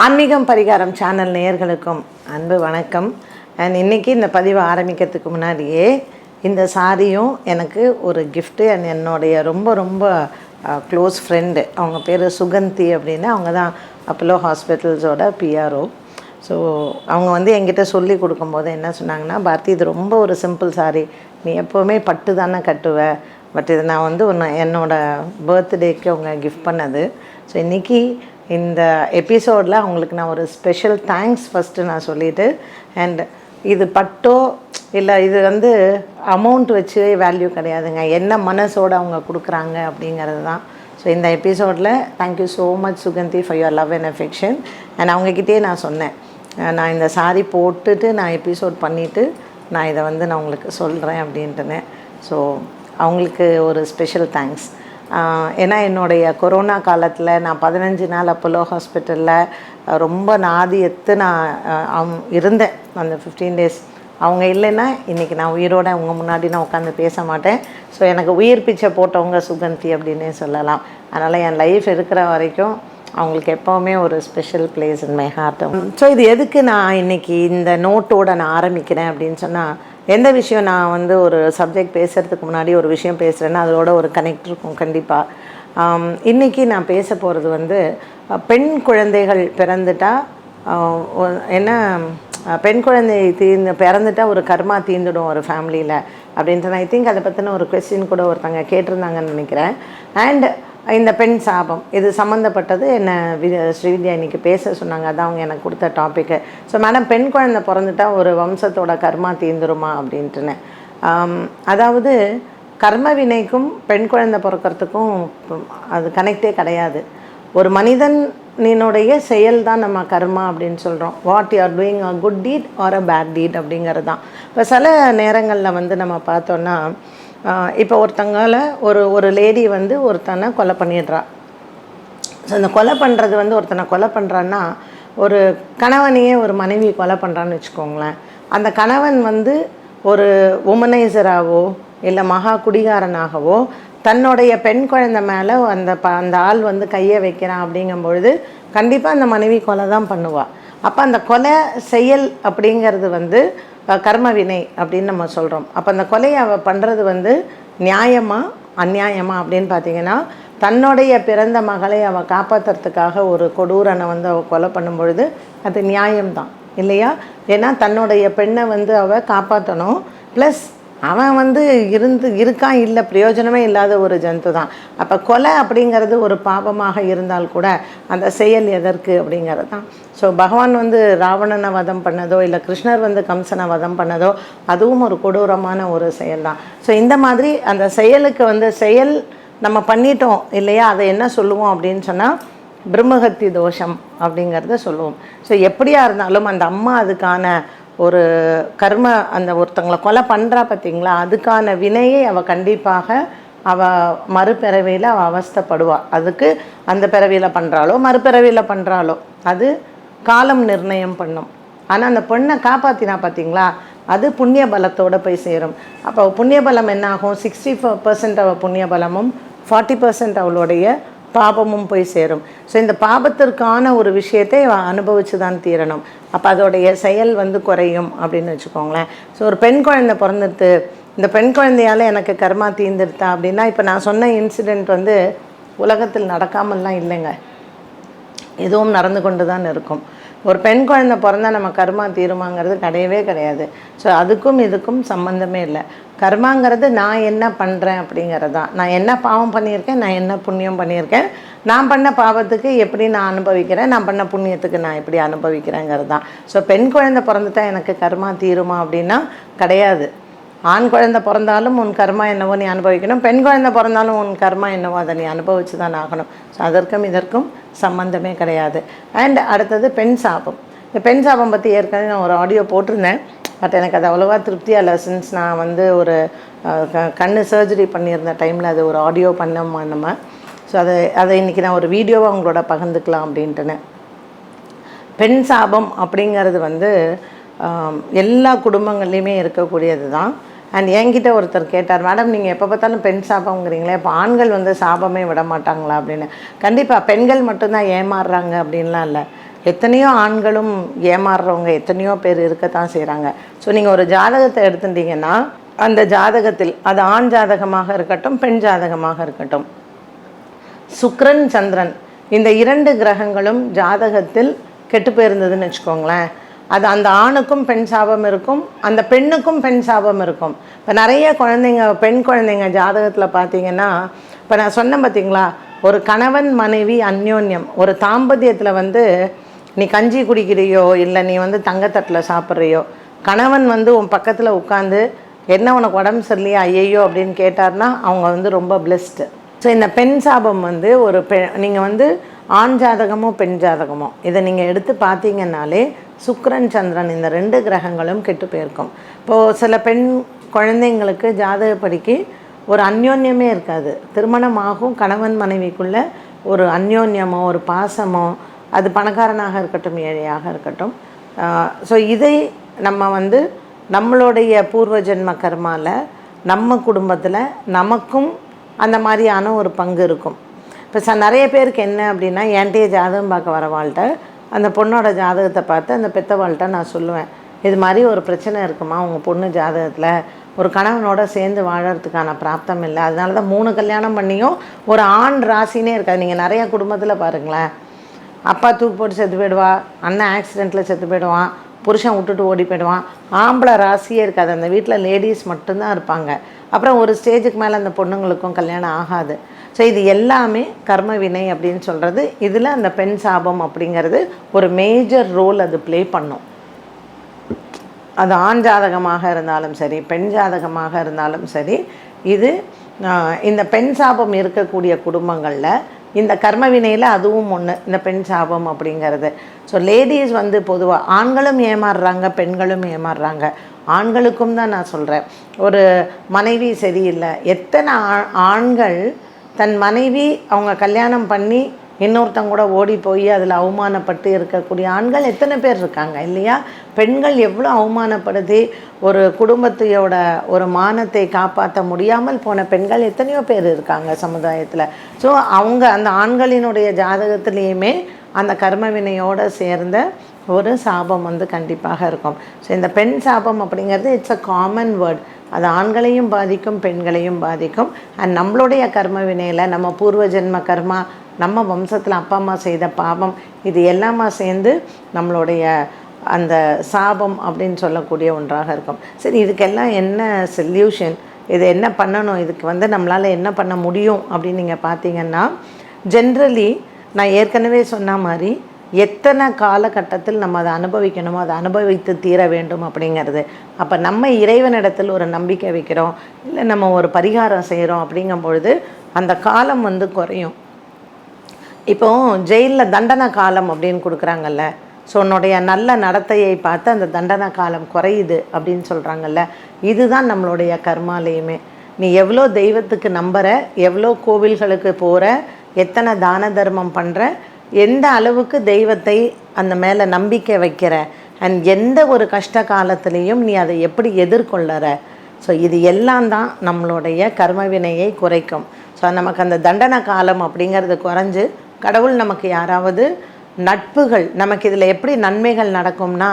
ஆன்மீகம் பரிகாரம் சேனல் நேயர்களுக்கும் அன்பு வணக்கம். அண்ட் இன்னைக்கு இந்த பதிவை ஆரம்பிக்கிறதுக்கு முன்னாடியே இந்த சாரியும் எனக்கு ஒரு கிஃப்ட்டு அண்ட் என்னுடைய ரொம்ப ரொம்ப க்ளோஸ் ஃப்ரெண்டு அவங்க பேர் சுகந்தி அப்படின்னு. அவங்க தான் அப்போலோ ஹாஸ்பிட்டல்ஸோட பிஆர்ஓ ஸோ அவங்க வந்து என்கிட்ட சொல்லி கொடுக்கும்போது என்ன சொன்னாங்கன்னா பாரதி இது ரொம்ப ஒரு சிம்பிள் சாரி நீ எப்போவுமே பட்டு தானே கட்டுவ. பட் இது நான் வந்து ஒன்று என்னோடய பர்த்டேக்கு அவங்க கிஃப்ட் பண்ணது. ஸோ இன்றைக்கி இந்த எபிசோடில் அவங்களுக்கு நான் ஒரு ஸ்பெஷல் தேங்க்ஸ் ஃபஸ்ட்டு நான் சொல்லிவிட்டு அண்ட் இது பட்டோ இல்லை இது வந்து அமௌண்ட் வச்சு வேல்யூ கிடையாதுங்க. என்ன மனசோடு அவங்க கொடுக்குறாங்க அப்படிங்கிறது தான். ஸோ இந்த எபிசோடில் thank you so much Suganthi for your love and affection and அவங்கக்கிட்டே நான் சொன்னேன். நான் இந்த சாரி போட்டுட்டு நான் எபிசோட் பண்ணிவிட்டு நான் இதை வந்து நான் உங்களுக்கு சொல்கிறேன் அப்படின்ட்டுனேன். ஸோ அவங்களுக்கு ஒரு ஸ்பெஷல் தேங்க்ஸ் ஏன்னா என்னுடைய கொரோனா காலத்தில் நான் பதினஞ்சு நாள் அப்போலோ ஹாஸ்பிட்டலில் ரொம்ப நாதி எத்து நான் இருந்தேன். அந்த ஃபிஃப்டீன் டேஸ் அவங்க இல்லைன்னா இன்றைக்கி நான் உயிரோட அவங்க முன்னாடி நான் உட்காந்து பேச மாட்டேன். ஸோ எனக்கு உயிர் பிச்சை போட்டவங்க சுகந்தி அப்படின்னே சொல்லலாம். அதனால் என் லைஃப் இருக்கிற வரைக்கும் அவங்களுக்கு எப்போவுமே ஒரு special place in my. Heart so இது எதுக்கு நான் இன்னைக்கு இந்த நோட்டோட நான் ஆரம்பிக்கிறேன் அப்படின்னு சொன்னால் எந்த விஷயம் நான் வந்து ஒரு சப்ஜெக்ட் பேசுகிறதுக்கு முன்னாடி ஒரு விஷயம் பேசுகிறேன்னா அதோட ஒரு கனெக்ட் இருக்கும் கண்டிப்பாக இன்றைக்கி நான் பேச போகிறது வந்து பெண் குழந்தைகள் பிறந்துட்டா என்ன பெண் குழந்தை தீர்ந்து பிறந்துட்டா ஒரு கர்மா தீர்ந்துடும் ஒரு ஃபேமிலியில் அப்படின்ட்டு ஐ திங்க் அதை பற்றின ஒரு கொஸ்டின் கூட ஒருத்தங்க கேட்டிருந்தாங்கன்னு நினைக்கிறேன். அண்ட் இந்த பெண் சாபம் இது சம்மந்தப்பட்டது என்ன வி- ஸ்ரீவித்யா இன்னைக்கு பேச சொன்னாங்க அதான் அவங்க எனக்கு கொடுத்த டாப்பிக்கு ஸோ மேடம் பெண் குழந்தை பிறந்துட்டா ஒரு வம்சத்தோட கர்மா தீந்துருமா அப்படின்ட்டுன்னு. அதாவது கர்ம வினைக்கும் பெண் குழந்தை பிறக்கிறதுக்கும் அது கனெக்டே கிடையாது. ஒரு மனிதனினுடைய செயல் தான் நம்ம கர்மா அப்படின்னு சொல்கிறோம் what you are doing a good deed or a bad deed அப்படிங்கிறது தான் இப்போ சில நேரங்களில் வந்து நம்ம பார்த்தோன்னா இப்போ ஒருத்தங்கால ஒரு ஒரு லேடி வந்து ஒருத்தனை கொலை பண்ணிடுறா. ஸோ இந்த கொலை பண்ணுறது வந்து ஒருத்தனை கொலை பண்ணுறான்னா ஒரு கணவனையே ஒரு மனைவி கொலை பண்ணுறான்னு வச்சுக்கோங்களேன். அந்த கணவன் வந்து ஒரு உமனைசராகவோ இல்லை மகா குடிகாரனாகவோ தன்னுடைய பெண் குழந்தை மேலே அந்த ப அந்த ஆள் வந்து கையை வைக்கிறான் அப்படிங்கும்பொழுது கண்டிப்பாக அந்த மனைவி கொலை தான் பண்ணுவாள் அப்போ அந்த கொலை செயல் அப்படிங்கிறது வந்து கர்ம வினை அப்படின்னு நம்ம சொல்கிறோம் அப்போ அந்த கொலையை அவள் பண்ணுறது வந்து நியாயமா அநியாயமா அப்படின்னு பார்த்தீங்கன்னா தன்னுடைய பிறந்த மகளை அவள் காப்பாற்றுறதுக்காக ஒரு கொடூரனை வந்து அவள் கொலை பண்ணும் பொழுது அது நியாயம்தான் இல்லையா? ஏன்னா தன்னுடைய பெண்ணை வந்து அவள் காப்பாற்றணும் ப்ளஸ் அவன் வந்து இருந்து இருக்கான் இல்லை பிரயோஜனமே இல்லாத ஒரு ஜந்து தான் அப்போ கொலை அப்படிங்கிறது ஒரு பாபமாக இருந்தால் கூட அந்த செயல் எதற்கு அப்படிங்கிறது தான் ஸோ பகவான் வந்து ராவணனை வதம் பண்ணதோ இல்லை கிருஷ்ணர் வந்து கம்சனை வதம் பண்ணதோ அதுவும் ஒரு கொடூரமான ஒரு செயல் தான் ஸோ இந்த மாதிரி அந்த செயலுக்கு வந்து செயல் நம்ம பண்ணிட்டோம் இல்லையா? அதை என்ன சொல்லுவோம் அப்படின்னு சொன்னால் பிரம்மஹத்தி தோஷம் அப்படிங்கிறத சொல்லுவோம். ஸோ எப்படியா இருந்தாலும் அந்த அம்மா அதுக்கான ஒரு கர்ம அந்த ஒருத்தங்களை கொலை பண்ணுறா பார்த்தீங்களா அதுக்கான வினையை அவள் கண்டிப்பாக அவள் மறுபிறவியில் அவள் அவஸ்தப்படுவாள் அதுக்கு அந்த பிறவியில் பண்ணுறாளோ மறுபிறவியில் பண்ணுறாளோ அது காலம் நிர்ணயம் பண்ணும். ஆனால் அந்த பொண்ணை காப்பாற்றினா பார்த்தீங்களா அது புண்ணிய பலத்தோடு போய் சேரும். அப்போ புண்ணிய பலம் என்ன ஆகும் சிக்ஸ்டி பர்சன்ட் அவள் புண்ணிய பலமும் ஃபார்ட்டி பர்சன்ட் அவளுடைய பாபமும் போய் சேரும். ஸோ இந்த பாபத்திற்கான ஒரு விஷயத்தை அனுபவித்து அனுபவிச்சு தான் தீரணும். அப்போ அதோடைய செயல் வந்து குறையும் அப்படின்னு வச்சுக்கோங்களேன். ஸோ ஒரு பெண் குழந்தை பிறந்துட்டு இந்த பெண் குழந்தையால் எனக்கு கர்மா தீர்ந்துடுத்தா அப்படின்னா இப்போ நான் சொன்ன இன்சிடெண்ட் வந்து உலகத்தில் நடக்காமல்லாம் இல்லைங்க. எதுவும் நடந்து கொண்டு தான் இருக்கும். ஒரு பெண் குழந்தை பிறந்தா நம்ம கர்மா தீருமாங்கிறது கிடையவே கிடையாது. ஸோ அதுக்கும் இதுக்கும் சம்மந்தமே இல்லை. கர்மாங்கிறது நான் என்ன பண்ணுறேன் அப்படிங்கிறது தான். நான் என்ன பாவம் பண்ணியிருக்கேன் நான் என்ன புண்ணியம் பண்ணியிருக்கேன் நான் பண்ண பாவத்துக்கு எப்படி நான் அனுபவிக்கிறேன் நான் பண்ண புண்ணியத்துக்கு நான் எப்படி அனுபவிக்கிறேங்கிறது தான். ஸோ பெண் குழந்தை பிறந்துட்டா எனக்கு கர்மா தீருமா அப்படின்னா கிடையாது. ஆண் குழந்தை பிறந்தாலும் உன் கர்மா என்னவோ நீ அனுபவிக்கணும் பெண் குழந்தை பிறந்தாலும் உன் கர்மா என்னவோ அதை நீ அனுபவிச்சு தான் ஆகணும். ஸோ அதற்கும் இதற்கும் சம்பந்தமே கிடையாது. அண்ட் அடுத்தது பெண் சாபம். இந்த பெண் சாபம் பற்றி ஏற்கனவே நான் ஒரு ஆடியோ போட்டிருந்தேன். பட் எனக்கு அது அவ்வளோவா திருப்தியாக இல்லை. சின்ஸ் நான் வந்து ஒரு க- கண்ணு சர்ஜரி பண்ணியிருந்த டைமில் அது ஒரு ஆடியோ பண்ணோமா நம்ம. ஸோ அதை அதை இன்றைக்கி நான் ஒரு வீடியோவாக உங்களோட பகிர்ந்துக்கலாம் அப்படின்ட்டுன்னு. பெண் சாபம் அப்படிங்கிறது வந்து எல்லா குடும்பங்கள்லேயுமே இருக்கக்கூடியது தான் அண்ட் என்கிட்ட ஒருத்தர் கேட்டார் மேடம் நீங்கள் எப்போ பார்த்தாலும் பெண் சாபங்கிறீங்களே இப்போ ஆண்கள் வந்து சாபமே விட மாட்டாங்களா? அப்படின்னு. கண்டிப்பாக பெண்கள் மட்டும்தான் ஏமாறுறாங்க அப்படின்லாம் இல்லை. எத்தனையோ ஆண்களும் ஏமாறுறவங்க எத்தனையோ பேர் இருக்கத்தான் செய்கிறாங்க ஸோ நீங்கள் ஒரு ஜாதகத்தை எடுத்துட்டீங்கன்னா அந்த ஜாதகத்தில் அது ஆண் ஜாதகமாக இருக்கட்டும் பெண் ஜாதகமாக இருக்கட்டும். சுக்ரன் சந்திரன் இந்த இரண்டு கிரகங்களும் ஜாதகத்தில் கெட்டு போயிருந்ததுன்னு வச்சுக்கோங்களேன். அது அந்த ஆணுக்கும் பெண் சாபம் இருக்கும் அந்த பெண்ணுக்கும் பெண் சாபம் இருக்கும். இப்போ நிறைய குழந்தைங்க பெண் குழந்தைங்க ஜாதகத்தில் பார்த்தீங்கன்னா இப்போ நான் சொன்னேன் பார்த்தீங்களா ஒரு கணவன் மனைவி அந்யோன்யம் ஒரு தாம்பத்தியத்தில் வந்து நீ கஞ்சி குடிக்கிறியோ இல்லை நீ வந்து தங்கத்தட்டில் சாப்பிட்றியோ கணவன் வந்து உன் பக்கத்தில் உட்காந்து என்ன உனக்கு உடம்பு சரியில்லையா ஐயையோ அப்படின்னு கேட்டார்னா அவங்க வந்து ரொம்ப பிளெஸ்டு ஸோ இந்த பெண் சாபம் வந்து ஒரு பெ நீங்கள் வந்து ஆண் ஜாதகமோ பெண் ஜாதகமோ இதை நீங்கள் எடுத்து பார்த்தீங்கன்னாலே சுக்கரன் சந்திரன் இந்த ரெண்டு கிரகங்களும் கெட்டு போயிருக்கும். இப்போது சில பெண் குழந்தைங்களுக்கு ஜாதகப்படிக்கு ஒரு அந்யோன்யமே இருக்காது. திருமணமாகும் கணவன் மனைவிக்குள்ளே ஒரு அந்யோன்யமோ ஒரு பாசமோ அது பணக்காரனாக இருக்கட்டும் ஏழையாக இருக்கட்டும். ஸோ இதை நம்ம வந்து நம்மளுடைய பூர்வ ஜென்ம கர்மாவில் நம்ம குடும்பத்தில் நமக்கும் அந்த மாதிரியான ஒரு பங்கு இருக்கும். இப்போ ச நிறைய பேருக்கு என்ன அப்படின்னா என்கிட்டயே ஜாதகம் பார்க்க வரவாள்கிட்ட அந்த பொண்ணோட ஜாதகத்தை பார்த்து அந்த பெத்தவாள்கிட்ட நான் சொல்லுவேன் இது மாதிரி ஒரு பிரச்சனை இருக்குமா உங்கள் பொண்ணு ஜாதகத்தில்? ஒரு கணவனோட சேர்ந்து வாழறதுக்கான பிராப்தம் இல்லை அதனால தான் மூணு கல்யாணம் பண்ணியும் ஒரு ஆண் ராசினே இருக்காது. நீங்கள் நிறையா குடும்பத்தில் பாருங்களேன். அப்பா தூக்கு போட்டு செத்து போயிடுவா அண்ணன் ஆக்சிடெண்ட்டில் செத்து போயிடுவான் புருஷன் விட்டுட்டு ஓடி போயிடுவான். ஆம்பளை ராசியே இருக்காது. அந்த வீட்டில் லேடிஸ் மட்டும்தான் இருப்பாங்க. அப்புறம் ஒரு ஸ்டேஜுக்கு மேலே அந்த பொண்ணுங்களுக்கும் கல்யாணம் ஆகாது. ஸோ இது எல்லாமே கர்ம வினை அப்படின்னு சொல்கிறது இதில் அந்த பெண் சாபம் அப்படிங்கிறது ஒரு மேஜர் ரோல் அது ப்ளே பண்ணும். அது ஆண் ஜாதகமாக இருந்தாலும் சரி பெண் ஜாதகமாக இருந்தாலும் சரி இது இந்த பெண் சாபம் இருக்கக்கூடிய குடும்பங்களில் இந்த கர்ம வினையில் அதுவும் ஒன்று இந்த பெண் சாபம் அப்படிங்கிறது. ஸோ லேடிஸ் வந்து பொதுவாக ஆண்களும் ஏமாறுறாங்க பெண்களும் ஏமாறுறாங்க. ஆண்களுக்கும் தான் நான் சொல்கிறேன் ஒரு மனைவி சரியில்லை. எத்தனை ஆ- ஆண்கள் தன் மனைவி அவங்க கல்யாணம் பண்ணி இன்னொருத்தங்க கூட ஓடி போய் அதில் அவமானப்பட்டு இருக்கக்கூடிய ஆண்கள் எத்தனை பேர் இருக்காங்க இல்லையா? பெண்கள் எவ்வளோ அவமானப்படுத்தி ஒரு குடும்பத்தையோட ஒரு மானத்தை காப்பாற்ற முடியாமல் போன பெண்கள் எத்தனையோ பேர் இருக்காங்க சமுதாயத்தில். ஸோ அவங்க அந்த ஆண்களினுடைய ஜாதகத்திலையுமே அந்த கர்ம வினையோடு சேர்ந்த ஒரு சாபம் வந்து கண்டிப்பாக இருக்கும். ஸோ இந்த பெண் சாபம் அப்படிங்கிறது இட்ஸ் அ காமன் வேர்ட் அது ஆண்களையும் பாதிக்கும் பெண்களையும் பாதிக்கும். அண்ட் நம்மளுடைய கர்ம வினையில் நம்ம பூர்வ ஜென்ம கர்மா நம்ம வம்சத்தில் அப்பா அம்மா செய்த பாவம் இது எல்லாமா சேர்ந்து நம்மளுடைய அந்த சாபம் அப்படின்னு சொல்லக்கூடிய ஒன்றாக இருக்கும். சரி இதுக்கெல்லாம் என்ன சொல்யூஷன் இது என்ன பண்ணணும்? இதுக்கு வந்து நம்மளால் என்ன பண்ண முடியும் அப்படின்னு நீங்கள் பார்த்தீங்கன்னா ஜென்ரலி நான் ஏற்கனவே சொன்ன மாதிரி எத்தனை காலகட்டத்தில் நம்ம அதை அனுபவிக்கணுமோ அதை அனுபவித்து தீர வேண்டும் அப்படிங்கிறது. அப்போ நம்ம இறைவனிடத்தில் ஒரு நம்பிக்கை வைக்கிறோம் இல்லை நம்ம ஒரு பரிகாரம் செய்கிறோம் அப்படிங்கும் பொழுது அந்த காலம் வந்து குறையும். இப்போ ஜெயிலில் தண்டனை காலம் அப்படின்னு கொடுக்குறாங்கல்ல. ஸோ உன்னுடைய நல்ல நடத்தையை பார்த்து அந்த தண்டனை காலம் குறையுது அப்படின்னு சொல்கிறாங்கல்ல இதுதான் நம்மளுடைய கர்மாலயமே. நீ எவ்வளோ தெய்வத்துக்கு நம்புற எவ்வளோ கோவில்களுக்கு போகிற எத்தனை தான தர்மம் பண்ணுற எந்த அளவுக்கு தெய்வத்தை அந்த மேலே நம்பிக்கை வைக்கிற? அண்ட் எந்த ஒரு கஷ்ட காலத்துலேயும் நீ அதை எப்படி எதிர்கொள்ளற? ஸோ இது எல்லாம் தான் நம்மளுடைய கர்மவினையை குறைக்கும். ஸோ நமக்கு அந்த தண்டன காலம் அப்படிங்கிறது குறைஞ்சு கடவுள் நமக்கு யாராவது நட்புகள் நமக்கு இதில் எப்படி நன்மைகள் நடக்கும்னா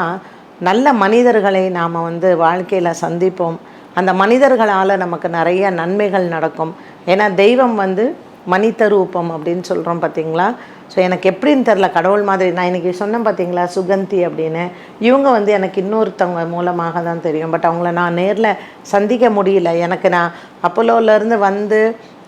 நல்ல மனிதர்களை நாம் வந்து வாழ்க்கையில் சந்திப்போம். அந்த மனிதர்களால் நமக்கு நிறைய நன்மைகள் நடக்கும். ஏன்னா தெய்வம் வந்து மனித ரூபம் அப்படின்னு சொல்கிறோம் பார்த்தீங்களா ஸோ எனக்கு எப்படின்னு தெரில கடவுள் மாதிரி நான் இன்றைக்கி சொன்னேன் பார்த்தீங்களா சுகந்தி அப்படின்னு. இவங்க வந்து எனக்கு இன்னொருத்தவங்க மூலமாக தான் தெரியும். பட் அவங்கள நான் நேரில் சந்திக்க முடியல. எனக்கு நான் அப்போலோலேருந்து வந்து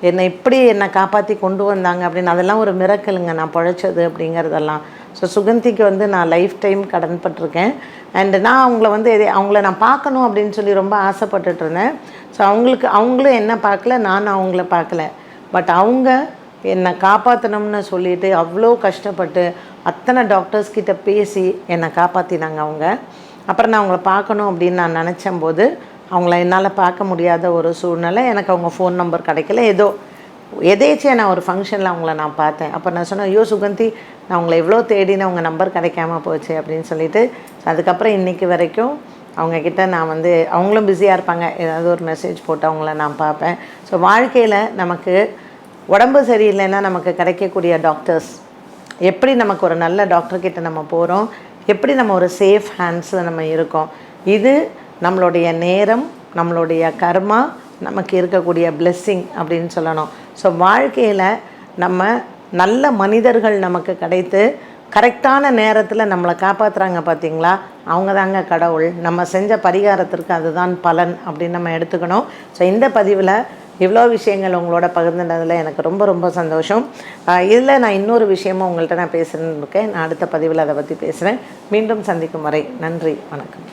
என்னை இப்படி என்னை காப்பாற்றி கொண்டு வந்தாங்க அப்படின்னு அதெல்லாம் ஒரு மிரக்கலுங்க. நான் பழைச்சது அப்படிங்கிறதெல்லாம். ஸோ சுகந்திக்கு வந்து நான் லைஃப் டைம் கடன்பட்டிருக்கேன் அண்டு நான் அவங்கள வந்து எதே அவங்கள நான் பார்க்கணும் அப்படின்னு சொல்லி ரொம்ப ஆசைப்பட்டுட்டு இருந்தேன். ஸோ அவங்களுக்கு அவங்களும் என்ன பார்க்கல நான் அவங்கள பார்க்கல. பட் அவங்க என்னை காப்பாற்றணும்னு சொல்லிட்டு அவ்வளோ கஷ்டப்பட்டு அத்தனை டாக்டர்ஸ் கிட்ட பேசி என்னை காப்பாற்றினாங்க அவங்க. அப்புறம் நான் அவங்கள பார்க்கணும் அப்படின்னு நான் நினச்ச போது அவங்கள என்னால் பார்க்க முடியாத ஒரு சூழ்நிலை எனக்கு அவங்க ஃபோன் நம்பர் கிடைக்கல. ஏதோ எதேச்சியாக நான் ஒரு ஃபங்க்ஷனில் அவங்கள நான் பார்த்தேன். அப்போ நான் சொன்னேன் ஐயோ சுகந்தி நான் அவங்கள எவ்வளோ தேடினேன் அவங்க நம்பர் கிடைக்காம போச்சு அப்படின்னு சொல்லிட்டு. அதுக்கப்புறம் இன்றைக்கி வரைக்கும் அவங்கக்கிட்ட நான் வந்து அவங்களும் பிஸியாக இருப்பாங்க. ஏதாவது ஒரு மெசேஜ் போட்டு அவங்கள நான் பார்ப்பேன். ஸோ வாழ்க்கையில் நமக்கு உடம்பு சரியில்லைன்னா நமக்கு கிடைக்கக்கூடிய டாக்டர்ஸ் எப்படி நமக்கு ஒரு நல்ல டாக்டர்கிட்ட நம்ம போகிறோம் எப்படி நம்ம ஒரு சேஃப் ஹேண்ட்ஸில் நம்ம இருக்கோம் இது நம்மளுடைய நேரம் நம்மளுடைய கர்மா நமக்கு இருக்கக்கூடிய பிளெஸ்ஸிங் அப்படின்னு சொல்லணும். ஸோ வாழ்க்கையில் நம்ம நல்ல மனிதர்கள் நமக்கு கிடைத்து கரெக்டான நேரத்தில் நம்மளை காப்பாற்றுறாங்க பார்த்தீங்களா அவங்க தாங்க கடவுள். நம்ம செஞ்ச பரிகாரத்திற்கு அதுதான் பலன் அப்படின்னு நம்ம எடுத்துக்கணும். ஸோ இந்த பதிவில் இவ்வளோ விஷயங்கள் உங்களோட பகிர்ந்துனதில் எனக்கு ரொம்ப ரொம்ப சந்தோஷம். இதில் நான் இன்னொரு விஷயமும் உங்கள்கிட்ட நான் பேசுகிறேன் இருக்கேன். நான் அடுத்த பதிவில் அதை பற்றி பேசுகிறேன் மீண்டும் சந்திக்கும் வரை நன்றி வணக்கம்.